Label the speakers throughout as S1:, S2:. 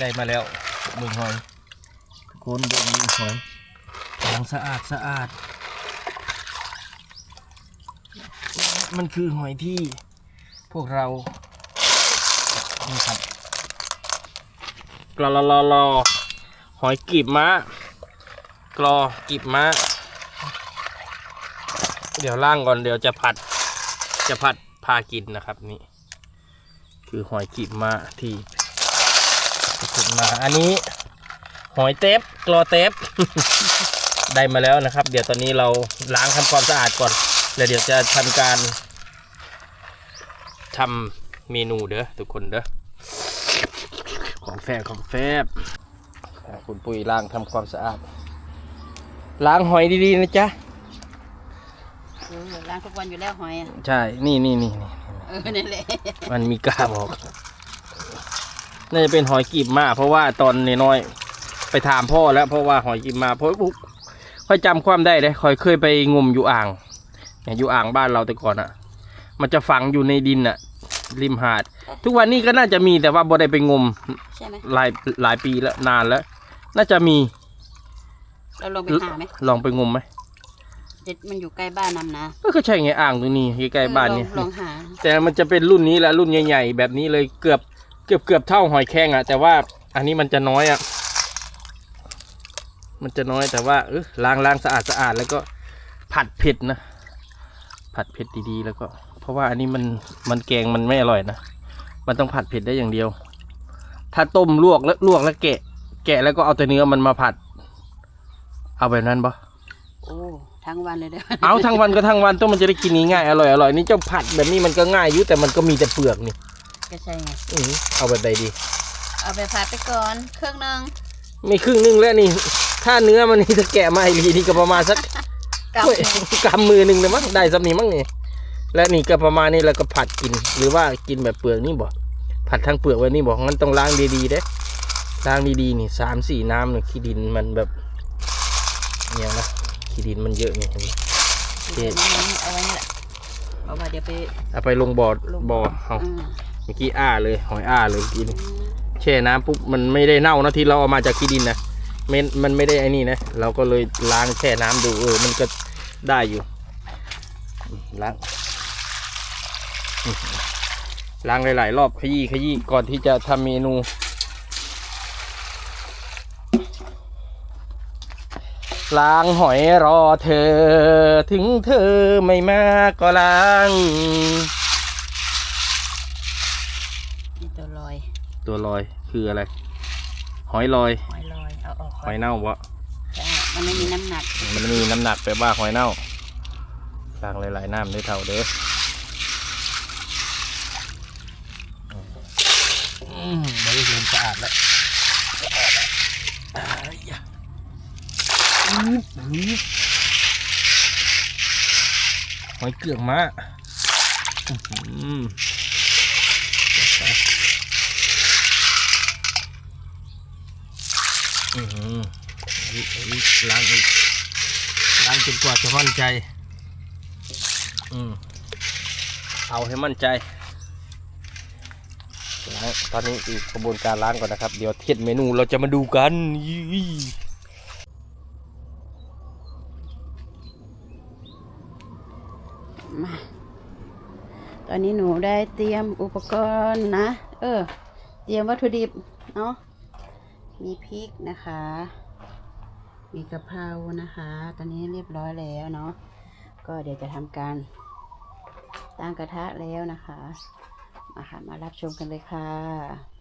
S1: ได้มาแล้วมืองหอยทุกคนเดินเมืองหอยล้างสะอาดสะอาด มันคือหอยที่พวกเรานี่ครับกรอรอรอรอหอยกีบม้ากรอกีบม้า เดี๋ยวล่างก่อนเดี๋ยวจะผัด จะผัดพากินนะครับนี่ คือหอยกีบม้าที่ ขุดมาอันนี้ หอยเต็บกรอเต็บได้มาแล้วนะครับ เดี๋ยวตอนนี้เราล้างทำความสะอาดก่อน แล้วเดี๋ยวจะทำการทำเมนูเด้อทุกคนเด้อของแฟบของแฟบอ่าคุณปุ้ยล้างทำความสะอาด ล้างหอยดีๆนะจ๊ะ
S2: เออล้างทุกวันอยู่แล้วหอยอะ
S1: ใช่ นี่นี่นี่นี่
S2: เออนั่นแหละ
S1: มันมีกล้าบอก น่าจะเป็นหอยกีบมา เพราะว่าตอนน้อยๆไปถามพ่อแล้ว เพราะว่าหอยกีบมาเพราะปุ๊บค่อยจำความได้เลยค่อยเคยไปงมอยู่อ่างเนี่ยอยู่อ่างบ้านเราแต่ก่อนอะ่ะ มันจะฝังอยู่ในดินอะ่ะ ริมหาด ทุกวันนี้ก็น่าจะมีแต่ว่าบ่ได้ไปงม
S2: ใช่ไหม
S1: หลายหลายปีแล้วนานแล้ว น่าจะมี
S2: เราลงไปหาไหม
S1: ลองไปงมไหม
S2: เด็ดมันอยู่ใกล้บ้านนำนะ
S1: ก็ใช่ไงอ่างตรงนี้ใกล้ๆบ้านเนี่ย
S2: ออลองลองหา
S1: แต่มันจะเป็นรุ่นนี้แหละรุ่นใหญ่ ๆ แบบนี้เลยเกือบ เกือบเกือบเท่าหอยแครงอะ่ะแต่ว่าอันนี้มันจะน้อยอะ่ะมันจะน้อยแต่ว่าเออล้างล้างสะอาดสะอาดแล้วก็ผัดเผ็ดนะ ผัดเผ็ดดีๆ แล้วก็ เพราะว่าอันนี้มันมันแกงมันไม่อร่อยนะมันต้องผัดเผ็ดได้อย่างเดียว ถ้าต้มลวกแล้วลวกแล้วแกะ แกะแล้วก็เอาแต่เนื้อมันมาผัด เอาแบบนั้นปะ
S2: โอ้ทั้งวันเลยเด้อ
S1: เอาทั้งวันก็ทั้งวันต้องมันจะได้กินง่ายๆอร่อยอร่อยนี่เจ้าผัดแบบนี้มันก็ง่ายอยู่แต่มันก็มีแต่เปลือกนี่
S2: ก็ใช่ไง
S1: อื้อหือเอาแบบใดดี
S2: เอาไปผัดไปก่อนเครื่องนึง
S1: มีครึ่งนึงแล้วนี่ ถ้าเนื้อมันนี่ถ้าแกะมาอีกทีนี่ก็ประมาณสัก
S2: กับ
S1: เฮ้ยกำมือหนึ่งเลยมั้งได้สักนี้มั้งนี่และนี่ก็ประมาณนี้แล้วก็ผัดกิน หรือว่ากินแบบเปลือกนี่บอกผัดทั้งเปลือกไว้นี่บอกงั้นต้องล้างดีๆเด้ล้างดีๆนี่สามสี่น้ำเนี่ยขี้ดินมันแบบเนี่ยนะขี้ดินมันเยอะไงเห็นไหม
S2: เดี๋ยวนี้เอาไว้นี่แหละเอาไว้เดี๋ยวไป
S1: เอาไปลงบ่อ
S2: ลง
S1: บ่อเอา
S2: อืม
S1: เมื่อกี้อ้าเลยหอยอ้าเลยกินแช่น้ำปุ๊บมันไม่ได้เน่านะที่เราเอามาจากขี้ดินนะมันมันไม่ได้ไอ้นี่นะเราก็เลยล้างแช่น้ำดูเออมันก็ได้อยู่ล้างล้างหลายๆรอบขยี้ขยี้ก่อนที่จะทำเมนูล้างหอยรอเธอ ถึงเธอไม่มาก็ล้าง
S2: นี่ตัวลอย
S1: ตัวลอยคืออะไร หอยลอย
S2: หอยลอยเอาออก
S1: ห
S2: ก่อ
S1: อนยเน่าวะ
S2: ใช่มันไม่มีน้ำหนัก
S1: มันมีน้ำหนักแปลว่าหอยเน่าล้างหลายๆน้ำด้วยเท่าเด้ออืมบริเวณสะอาดแล้วสะอาดแล้วอ้ายยะอื้อหือหอยเกลือกมาอื้อ ออือหืออีกอีกล้างอีกล้างจนกว่าจะมั่นใจ อืมเอาให้มั่นใจล้างตอนนี้อีกกระบวนการล้างก่อนนะครับ เดี๋ยวเทียดเมนูเราจะมาดูกันยี่
S2: มาตอนนี้หนูได้เตรียมอุปกรณ์นะ เออ เตรียมวัตถุดิบเนาะ มีพริกนะคะ มีกะเพรานะคะ ตอนนี้เรียบร้อยแล้วเนาะ ก็เดี๋ยวจะทำการตั้งกระทะแล้วนะคะ มาค่ะ มารับชมกันเลยค่ะ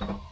S1: Oh.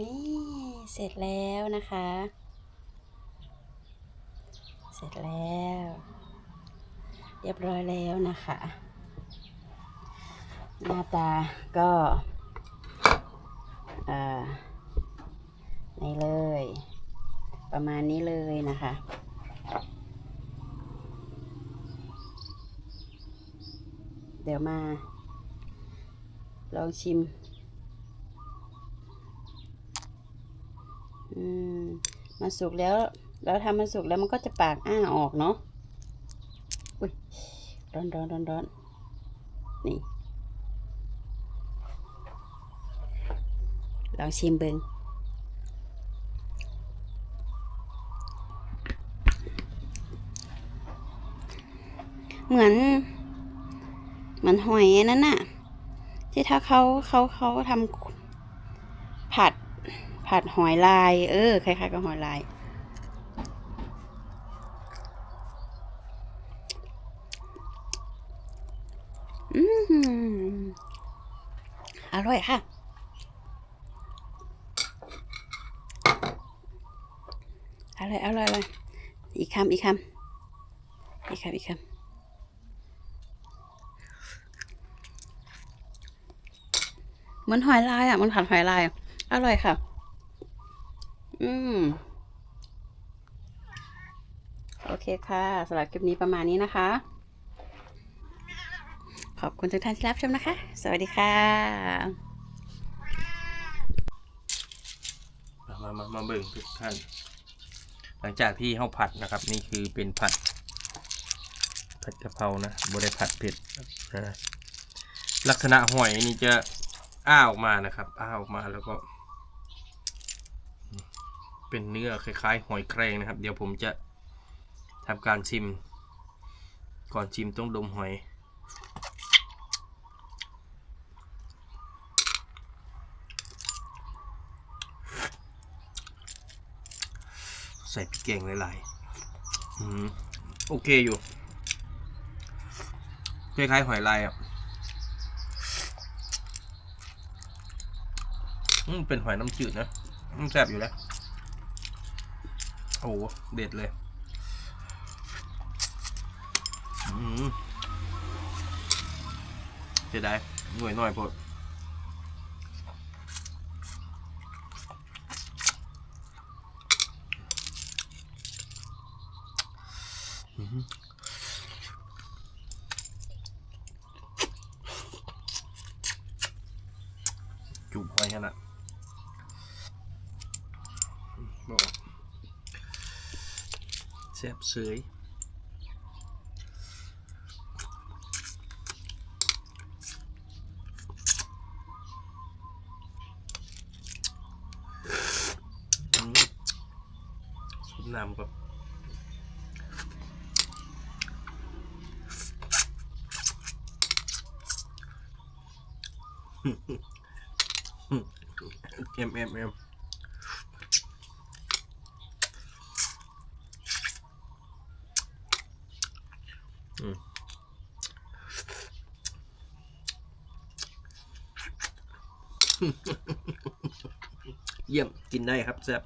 S2: นี่เสร็จแล้วนะคะ เสร็จแล้ว เรียบร้อยแล้วนะคะ หน้าตาก็อ่านี่เลย ประมาณนี้เลยนะคะเดี๋ยวมา ลองชิม มมันสุกแล้วแล้วทำมันสุกแล้วมันก็จะปากอ้าออกเนาะอุ้ยร้อนร้อนร้อนร้อนนี่ลองชิมเบิงเหมือนเหมือนหอยอันนั้นน่ะ ที่ถ้าเขาเขาเขาทำผัด ผัดหอยลาย เออคล้ายๆกับหอยลาย อืมอร่อยค่ะอร่อยอร่อยอร่อยอีกคำอีกคำอีกคำอีกคำเหมือนหอยลายอะ มันผัดหอยลาย อร่อยค่ะ อืม โอเคค่ะสำหรับคลิปนี้ประมาณนี้นะคะ ขอบคุณทุกท่านที่รับชมนะคะ สวัสดีค่ะ
S1: มามามาเบิ่งทุกท่าน หลังจากที่เขาผัดนะครับ นี่คือเป็นผัด ผัดกะเพรานะบริผัดเผ็ดนะลักษณะหอยนี่จะอ้าออกมานะครับ อ้าออกมาแล้วก็ เป็นเนื้อคล้ายๆ หอยแครงนะครับ เดี๋ยวผมจะทำการชิม ก่อนชิมต้องดมหอย ใส่พริกแกงหลายๆอโอเคอยู่คล้ายๆหอยลายอะอืมเป็นหอยน้ำจืดนะอืมแซ่บอยู่แล้ว โอ้เด็ดเลยเสียดายหน่วยหน่อยพอดอื้อหือจุบหอยขนบอก ซ่บเสยอืมซุปน้ำก็เอ็มเอ็มเอ็ม เยี่ยมกินได้ครับแซ่บ